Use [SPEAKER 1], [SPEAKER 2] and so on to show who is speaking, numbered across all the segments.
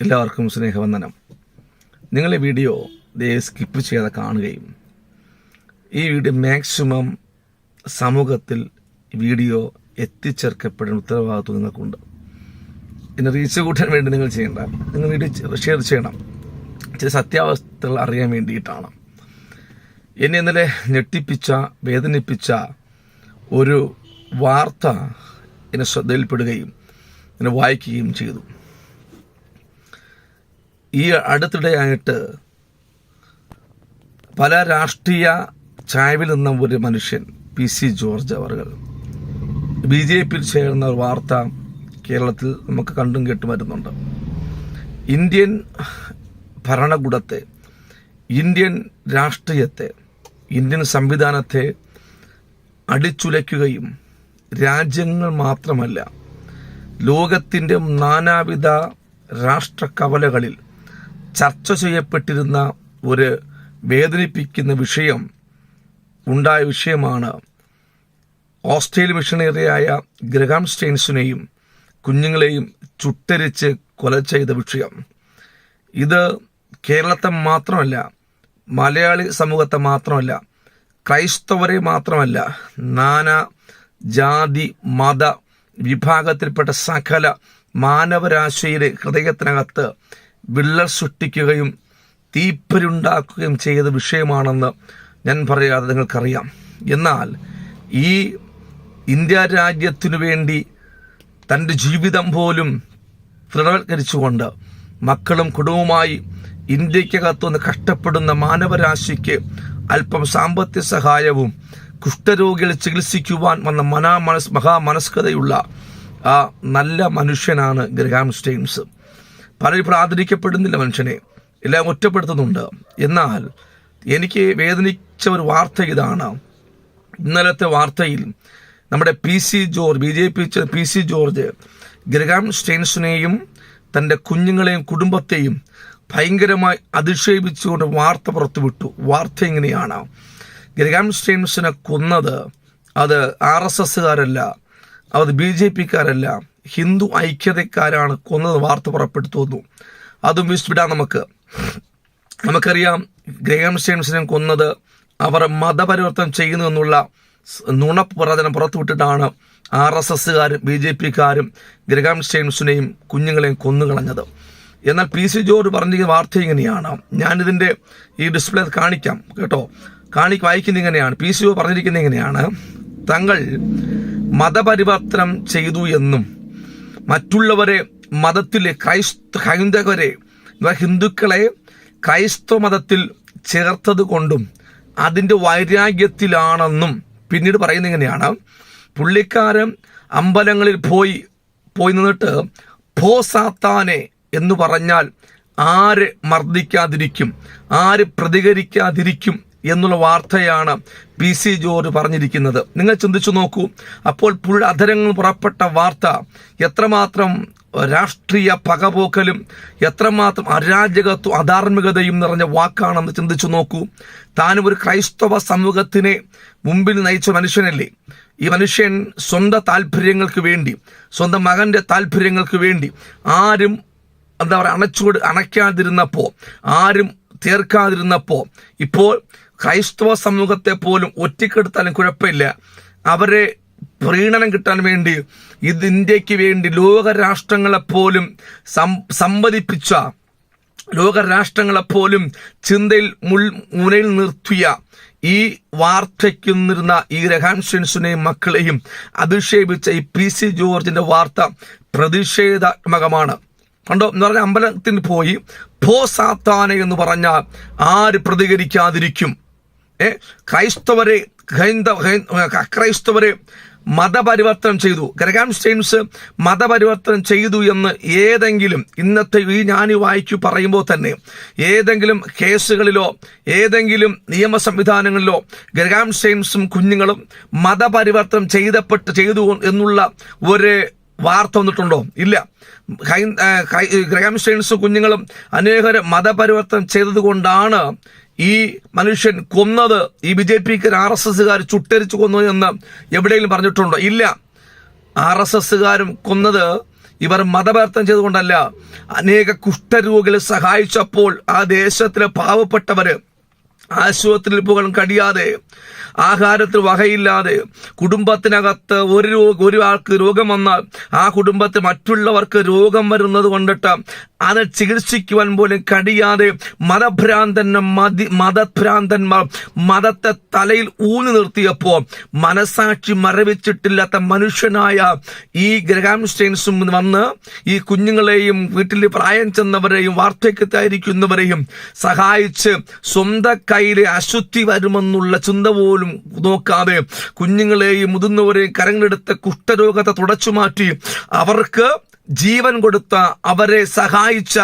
[SPEAKER 1] എല്ലാവർക്കും സ്നേഹവന്ദനം. നിങ്ങളെ വീഡിയോ ദേ സ്കിപ്പ് ചെയ്യാതെ കാണുകയും ഈ വീഡിയോ മാക്സിമം സമൂഹത്തിൽ വീഡിയോ എത്തിച്ചേർക്കപ്പെടുന്ന ഉത്തരവാദിത്വം നിങ്ങൾക്കുണ്ട്. എന്നെ റീച്ച് കൂട്ടാൻ വേണ്ടി നിങ്ങൾ ചെയ്യേണ്ട നിങ്ങൾ വീഡിയോ ഷെയർ ചെയ്യണം. ചില സത്യാവസ്ഥകൾ അറിയാൻ വേണ്ടിയിട്ടാണ്. എന്നെ ഇന്നലെ ഞെട്ടിപ്പിച്ച വേദനിപ്പിച്ച ഒരു വാർത്ത എന്നെ ശ്രദ്ധയിൽപ്പെടുകയും എന്നെ വായിക്കുകയും ചെയ്തു. ഈ അടുത്തിടെയായിട്ട് പല രാഷ്ട്രീയ ചായവിൽ നിന്ന ഒരു മനുഷ്യൻ പി സി ജോർജ് അവർ ബി ജെ പിയിൽ ചേർന്ന ഒരു വാർത്ത കേരളത്തിൽ നമുക്ക് കണ്ടും കേട്ടും വരുന്നുണ്ട്. ഇന്ത്യൻ ഭരണകൂടത്തെ ഇന്ത്യൻ രാഷ്ട്രീയത്തെ ഇന്ത്യൻ സംവിധാനത്തെ അടിച്ചുലയ്ക്കുകയും രാജ്യങ്ങൾ മാത്രമല്ല ലോകത്തിന്റെ നാനാവിധ രാഷ്ട്രകവലകളിൽ ചർച്ച ചെയ്യപ്പെട്ടിരുന്ന ഒരു വേദനിപ്പിക്കുന്ന വിഷയം ഉണ്ടായ വിഷയമാണ്. ഓസ്ട്രേലിയ മിഷണറിയായ ഗ്രഹാം സ്റ്റെയിൻസിനെയും കുഞ്ഞുങ്ങളെയും ചുട്ടരിച്ച് കൊല ചെയ്ത വിഷയം. ഇത് കേരളത്തെ മാത്രമല്ല മലയാളി സമൂഹത്തെ മാത്രമല്ല ക്രൈസ്തവരെ മാത്രമല്ല നാനാ ജാതി മത വിഭാഗത്തിൽപ്പെട്ട സകല മാനവരാശിയുടെ ഹൃദയത്തിനകത്ത് വിള്ളൽ സൃഷ്ടിക്കുകയും തീപ്പരുണ്ടാക്കുകയും ചെയ്ത വിഷയമാണെന്ന് ഞാൻ പറയാതെ നിങ്ങൾക്കറിയാം. എന്നാൽ ഈ ഇന്ത്യ രാജ്യത്തിനു വേണ്ടി തന്റെ ജീവിതം പോലും ദൃഢവൽക്കരിച്ചുകൊണ്ട് മക്കളും കുടുംബവുമായി ഇന്ത്യക്കകത്തുനിന്ന് കഷ്ടപ്പെടുന്ന മാനവരാശിക്ക് അല്പം സാമ്പത്തിക സഹായവും കുഷ്ഠരോഗികളെ ചികിത്സിക്കുവാൻ വന്ന മനാ മനസ് മഹാമനസ്കതയുള്ള ആ നല്ല മനുഷ്യനാണ് ഗ്രഹാം സ്റ്റെയിൻസ് പലരും ആദരിക്കപ്പെടുന്നില്ല മനുഷ്യനെ. എല്ലാം ഒറ്റപ്പെടുത്തുന്നുണ്ട്. എന്നാൽ എനിക്ക് വേദനിച്ച ഒരു വാർത്ത ഇതാണ്. ഇന്നലത്തെ വാർത്തയിൽ നമ്മുടെ P C George B J P P C George Graham സ്റ്റെയിൻസിനെയും തന്റെ കുഞ്ഞുങ്ങളെയും കുടുംബത്തെയും ഭയങ്കരമായി അധിക്ഷേപിച്ചുകൊണ്ട് വാർത്ത പുറത്തുവിട്ടു. വാർത്ത എങ്ങനെയാണ് ഗ്രഹാം സ്റ്റെയിൻസിനെ കൊന്നത് അത് ആർ എസ് എസ്സുകാരല്ല അത് ബി ജെ പിക്കാരല്ല ഹിന്ദു ഐക്യതക്കാരാണ് കൊന്നത് വാർത്ത പുറപ്പെടുത്തുന്നു അതും വിശ്വിടാം നമുക്ക്. നമുക്കറിയാം ഗ്രഹാം സ്റ്റേൺസിനെ കൊന്നത് അവർ മതപരിവർത്തനം ചെയ്യുന്നു എന്നുള്ള നുണപ്രചനം പുറത്തുവിട്ടിട്ടാണ് ആർ എസ് എസ്സുകാരും ബി ജെ പിക്കാരും ഗ്രഹാം സ്റ്റേൺസിനെയും കുഞ്ഞുങ്ങളെയും കൊന്നുകളഞ്ഞത്. എന്നാൽ പി സി ജോർജ് പറഞ്ഞിരിക്കുന്ന വാർത്ത ഇങ്ങനെയാണ്. ഞാനിതിന്റെ ഈ ഡിസ്പ്ലേ കാണിക്കാം കേട്ടോ? കാണി വായിക്കുന്ന ഇങ്ങനെയാണ്. പി സി ജോർജ് പറഞ്ഞിരിക്കുന്നത് ഇങ്ങനെയാണ്. തങ്ങൾ മതപരിവർത്തനം ചെയ്തു എന്നും മറ്റുള്ളവരെ മതത്തിൽ ക്രൈസ്ത ഹൈന്ദവരെ ഹിന്ദുക്കളെ ക്രൈസ്തവ മതത്തിൽ ചേർത്തത് കൊണ്ടും അതിന്റെ വൈരാഗ്യത്തിലാണെന്നും പിന്നീട് പറയുന്നത് ഇങ്ങനെയാണ്. പുള്ളിക്കാരൻ അമ്പലങ്ങളിൽ പോയി പോയി നിന്നിട്ട് ഭോ സാത്താനെ എന്ന് പറഞ്ഞാൽ ആര് മർദ്ദിക്കാതിരിക്കും? ആര് പ്രതികരിക്കാതിരിക്കും? എന്നുള്ള വാർത്തയാണ് പി സി ജോർജ് പറഞ്ഞിരിക്കുന്നത്. നിങ്ങൾ ചിന്തിച്ചു നോക്കൂ അപ്പോൾ പുഴ അധരങ്ങൾ പുറപ്പെട്ട വാർത്ത എത്രമാത്രം രാഷ്ട്രീയ പകപോക്കലും എത്രമാത്രം അരാജകത്വം അധാർമികതയും നിറഞ്ഞ വാക്കാണെന്ന് ചിന്തിച്ചു നോക്കൂ. താനും ഒരു ക്രൈസ്തവ സമൂഹത്തിനെ മുമ്പിൽ നയിച്ച മനുഷ്യനല്ലേ? ഈ മനുഷ്യൻ സ്വന്തം താല്പര്യങ്ങൾക്ക് വേണ്ടി സ്വന്തം മകന്റെ താല്പര്യങ്ങൾക്ക് വേണ്ടി ആരും എന്താ പറയുക അണച്ചുകൊണ്ട് അണയ്ക്കാതിരുന്നപ്പോൾ ആരും തീർക്കാതിരുന്നപ്പോൾ ഇപ്പോൾ ക്രൈസ്തവ സമൂഹത്തെ പോലും ഒറ്റക്കെടുത്താലും കുഴപ്പമില്ല. അവരെ പ്രീണനം കിട്ടാൻ വേണ്ടി ഇത് ഇന്ത്യയ്ക്ക് വേണ്ടി ലോകരാഷ്ട്രങ്ങളെപ്പോലും സം സംവദിപ്പിച്ച ലോകരാഷ്ട്രങ്ങളെപ്പോലും ചിന്തയിൽ മുൾ മുനയിൽ നിർത്തിയ ഈ വാർത്തയ്ക്കുന്നിരുന്ന ഈ രഹാൻഷൻസിനെയും മക്കളെയും അധിക്ഷേപിച്ച ഈ പി സി ജോർജിന്റെ വാർത്ത പ്രതിഷേധാത്മകമാണ്. കണ്ടോ? എന്ന് പറഞ്ഞാൽ അമ്പലത്തിന് പോയി ഭോ സാത്താനെ എന്ന് പറഞ്ഞാൽ ആര് പ്രതികരിക്കാതിരിക്കും? ക്രൈസ്തവരെ ഹൈന്ദവ അക്രൈസ്തവരെ മതപരിവർത്തനം ചെയ്തു. ഗ്രഹാം സ്റ്റെയിൻസ് മതപരിവർത്തനം ചെയ്തു എന്ന് ഏതെങ്കിലും ഇന്നത്തെ ഈ ഞാൻ വായിച്ചു പറയുമ്പോൾ തന്നെ ഏതെങ്കിലും കേസുകളിലോ ഏതെങ്കിലും നിയമ സംവിധാനങ്ങളിലോ ഗ്രഹാം സ്റ്റെയിൻസും കുഞ്ഞുങ്ങളും മതപരിവർത്തനം ചെയ്തപ്പെട്ട് ചെയ്തു എന്നുള്ള ഒരു വാർത്ത വന്നിട്ടുണ്ടോ? ഇല്ല. ഗ്രഹാം സ്റ്റെയിൻസും കുഞ്ഞുങ്ങളും അനേകരം മതപരിവർത്തനം ചെയ്തതുകൊണ്ടാണ് ഈ മനുഷ്യൻ കൊന്നത് ഈ ബി ജെ പിക്ക് ആർ എസ് എസ്സുകാർ ചുട്ടരിച്ച് കൊന്നു എന്ന് എവിടെയെങ്കിലും പറഞ്ഞിട്ടുണ്ടോ? ഇല്ല. ആർ എസ് എസ്സുകാരും കൊന്നത് ഇവർ മതപരിവർത്തനം ചെയ്തുകൊണ്ടല്ല. അനേക കുഷ്ഠരോഗികളെ സഹായിച്ചപ്പോൾ ആ ദേശത്തിലെ പാവപ്പെട്ടവര് ആശുപത്രിയിൽ പോകാൻ കഴിയാതെ ആഹാരത്തിൽ വകയില്ലാതെ കുടുംബത്തിനകത്ത് ഒരു ഒരു ആൾക്ക് രോഗം വന്നാൽ ആ കുടുംബത്തിൽ മറ്റുള്ളവർക്ക് രോഗം വരുന്നത് കൊണ്ടിട്ട് അത് ചികിത്സിക്കുവാൻ പോലും കഴിയാതെ മതഭ്രാന്തന്മാർ മതി മതഭ്രാന്തന്മാർ മതത്തെ തലയിൽ ഊന്നു നിർത്തിയപ്പോൾ മനസാക്ഷി മരവിച്ചിട്ടില്ലാത്ത മനുഷ്യനായ ഈ ഗ്രഹാം സ്റ്റെയിൻസും വന്ന് ഈ കുഞ്ഞുങ്ങളെയും വീട്ടിൽ പ്രായം ചെന്നവരെയും വാർദ്ധക്യത്തായിരിക്കുന്നവരെയും സഹായിച്ച് സ്വന്തം കയ്യിലെ അശുദ്ധി വരുമെന്നുള്ള ചിന്ത പോലും നോക്കാതെ കുഞ്ഞുങ്ങളെയും മുതിർന്നവരെയും കരങ്ങളെടുത്ത് കുഷ്ഠരോഗത്തെ തുടച്ചു മാറ്റി അവർക്ക് ജീവൻ കൊടുത്ത അവരെ സഹായിച്ച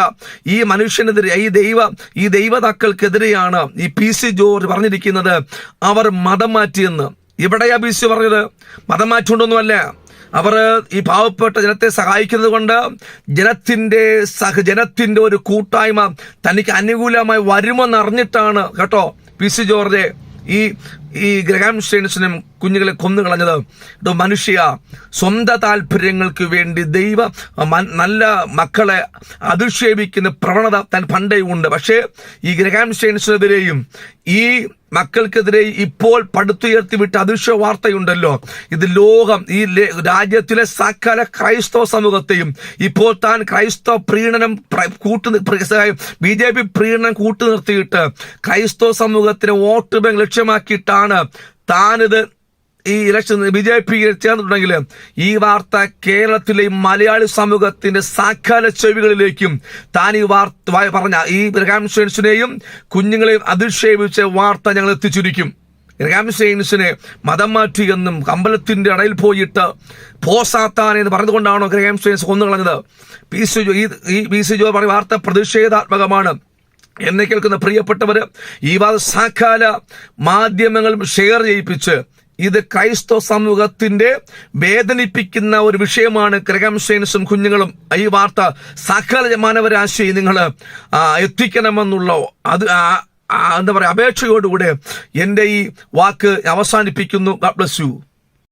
[SPEAKER 1] ഈ മനുഷ്യനെതിരെ ഈ ദൈവ ഈ ദൈവതാക്കൾക്കെതിരെയാണ് ഈ പി സി ജോർജ് പറഞ്ഞിരിക്കുന്നത്. അവർ മതം മാറ്റിയെന്ന് ഇവിടെയാ പി സി പറഞ്ഞത്? മതം മാറ്റുകൊണ്ടൊന്നുമല്ല അവർ ഈ പാവപ്പെട്ട ജനത്തെ സഹായിക്കുന്നത് കൊണ്ട് ജനത്തിന്റെ സഹ ജനത്തിന്റെ ഒരു കൂട്ടായ്മ തനിക്ക് അനുകൂലമായി വരുമെന്നറിഞ്ഞിട്ടാണ് കേട്ടോ പി സി ജോർജ് ഈ ഈ ഗ്രഹാം സ്റ്റെയിൻസിനും കുഞ്ഞുങ്ങളെ കൊന്നു കളഞ്ഞത്. ഇതോ മനുഷ്യ സ്വന്തം താല്പര്യങ്ങൾക്ക് വേണ്ടി ദൈവ നല്ല മക്കളെ അധിക്ഷേപിക്കുന്ന പ്രവണത താൻ പണ്ടേ ഉണ്ട്. പക്ഷേ ഈ ഗ്രഹാം സ്റ്റെയിൻസിനെതിരെയും ഈ മക്കൾക്കെതിരെ ഇപ്പോൾ പടുത്തുയർത്തി വിട്ട അദൃശ്യ വാർത്തയുണ്ടല്ലോ ഇത് ലോകം ഈ രാജ്യത്തിലെ സകല ക്രൈസ്തവ സമൂഹത്തെയും ഇപ്പോൾ താൻ ക്രൈസ്തവ പ്രീണനം പ്ര- കൂട്ടു ബി ജെ പി പ്രീണനം കൂട്ടുനിർത്തിയിട്ട് ക്രൈസ്തവ സമൂഹത്തിന് വോട്ട് ബാങ്ക് ലക്ഷ്യമാക്കിയിട്ടാണ് താനിത് ഈ ഇലക്ഷൻ ബി ജെ പി ചേർന്നിട്ടുണ്ടെങ്കിൽ ഈ വാർത്ത കേരളത്തിലെ മലയാളി സമൂഹത്തിന്റെ സാക്കാല ചെവികളിലേക്കും താൻ ഈ വാർത്ത പറഞ്ഞ ഈ ഗ്രഹാംഷൻസിനെയും കുഞ്ഞുങ്ങളെയും അധിക്ഷേപിച്ച വാർത്ത ഞങ്ങൾ എത്തിച്ചിരിക്കും. ഗ്രഹാംഷൻസിനെ മതം മാറ്റി എന്നും കമ്പലത്തിന്റെ ഇടയിൽ പോയിട്ട് പോസാത്താൻ എന്ന് പറഞ്ഞുകൊണ്ടാണോ ഗ്രഹാംഷൻസ് കൊന്നു കളഞ്ഞത്? പി സി ജോ ഈ പി സി ജോ പറഞ്ഞ വാർത്ത പ്രതിഷേധാത്മകമാണ് എന്നെ കേൾക്കുന്ന പ്രിയപ്പെട്ടവര് ഈ വാദ സാക്കാല മാധ്യമങ്ങളും ഷെയർ ചെയ്യിപ്പിച്ച് ഇത് ക്രൈസ്തവ സമൂഹത്തിന്റെ വേദനിപ്പിക്കുന്ന ഒരു വിഷയമാണ്. ക്രഗംഷൻസും കുഞ്ഞുങ്ങളും ഈ വാർത്ത സകല മാനവരാശി നിങ്ങൾ എത്തിക്കണമെന്നുള്ള അത് എന്താ പറയുക അപേക്ഷയോടുകൂടെ എന്റെ ഈ വാക്ക് അവസാനിപ്പിക്കുന്നു. Bless you